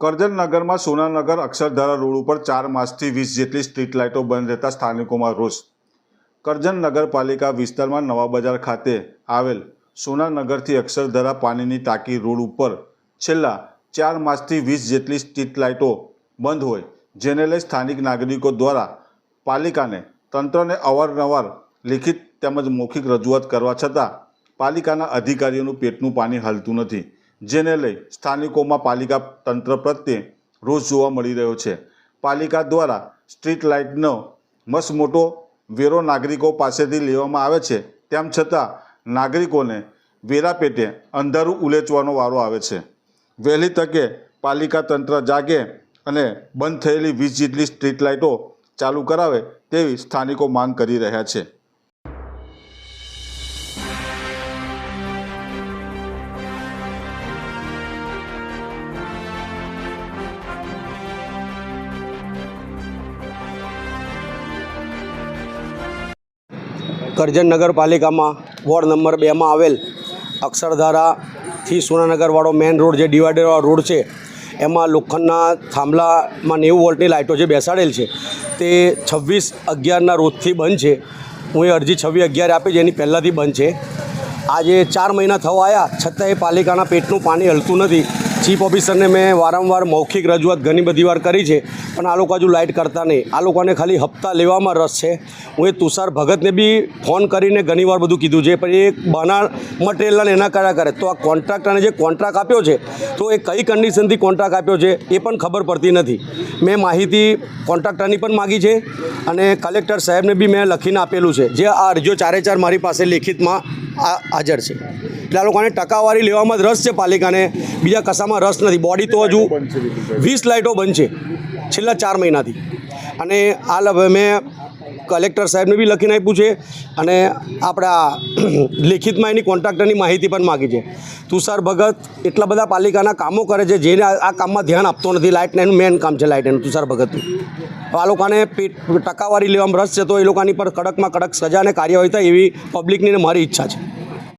કરજણનગરમાં સોનાનગર અક્ષરધારા road ઉપર ચાર માસથી વીસ જેટલી સ્ટ્રીટ લાઇટો બંધ રહેતા સ્થાનિકોમાં રોષ. કરજણ નગરપાલિકા વિસ્તારમાં નવા બજાર ખાતે આવેલ સોનાનગરથી અક્ષરધારા પાણીની ટાંકી રોડ ઉપર છેલ્લા ચાર માસથી વીસ જેટલી સ્ટ્રીટ લાઇટો બંધ હોય, જેને લઈ સ્થાનિક નાગરિકો દ્વારા પાલિકાને તંત્રને અવારનવાર લિખિત તેમજ મૌખિક રજૂઆત કરવા છતાં પાલિકાના અધિકારીઓનું પેટનું પાણી હલતું નથી. જેને લઈ સ્થાનિકોમાં પાલિકા તંત્ર પ્રત્યે રોષ જોવા મળી રહ્યો છે. પાલિકા દ્વારા સ્ટ્રીટ લાઇટનો મસ્ત મોટો વેરો નાગરિકો પાસેથી લેવામાં આવે છે. તેમ છતાં નાગરિકોને વેરા પેટે અંધારું ઉલેચવાનો વારો આવે છે. વહેલી તકે પાલિકા તંત્ર જાગે અને બંધ થયેલી વીસ જેટલી સ્ટ્રીટ લાઇટો ચાલુ કરાવે તેવી સ્થાનિકો માંગ કરી રહ્યા છે. કરજણ નગરપાલિકામાં વોર્ડ નંબર બેમાં આવેલ અક્ષરધારાથી સુનાનગરવાળો મેઇન રોડ જે ડિવાઈડરવાળો રોડ છે, એમાં લોખંડના થાંભલામાં નેવું વોલ્ટની લાઇટો જે બેસાડેલ છે, તે છવ્વીસ અગિયારના રોજથી બંધ છે. હું એ અરજી છવ્વીસ અગિયાર આપી છે એની પહેલાંથી બંધ છે. આજે ચાર મહિના થવા આવ્યા છતાં એ પાલિકાના પેટનું પાણી હલતું નથી. ચીફ ઓફિસરને મેં વારંવાર મૌખિક રજૂઆત ઘણી બધી વાર કરી છે, પણ આ લોકો હજુ લાઇટ કરતા નહીં. આ લોકોને ખાલી હપ્તા લેવામાં રસ છે. હું એ તુષાર ભગતને બી ફોન કરીને ઘણીવાર બધું કીધું છે, પણ એ બના મટીરિયલને એના કર્યા કરે. તો આ કોન્ટ્રાક્ટરને જે કોન્ટ્રાક્ટ આપ્યો છે, તો એ કઈ કન્ડિશનથી કોન્ટ્રાક્ટ આપ્યો છે, એ પણ ખબર પડતી નથી. મેં માહિતી કોન્ટ્રાક્ટરની પણ માગી છે અને કલેક્ટર સાહેબને બી મેં લખીને આપેલું છે. જે આ અરજીઓ ચારે ચાર મારી પાસે લેખિતમાં હાજર છે. એટલે આ લોકોને ટકાવારી લેવામાં જ રસ છે પાલિકાને. બીજા કશામાં રસ નથી. બોડી તો હજુ વીસ લાઇટો બંધ છે. છેલ્લા ચાર મહિનાથી. અને આ મેં કલેક્ટર સાહેબને બી લખીને આપ્યું છે. અને આપણા લેખિતમાં એની કોન્ટ્રાક્ટરની માહિતી પણ માગી છે. તુષાર ભગત એટલા બધા પાલિકાના કામો કરે છે જેને આ કામમાં ધ્યાન આપતો નથી. લાઇટને એનું મેન કામ છે લાઇટ એનું તુષાર ભગતનું. તો આ લોકોને ટકાવારી લેવામાં રસ છે તો એ લોકોની પર કડકમાં કડક સજા અને કાર્યવાહી થાય એવી પબ્લિકની મારી ઈચ્છા છે.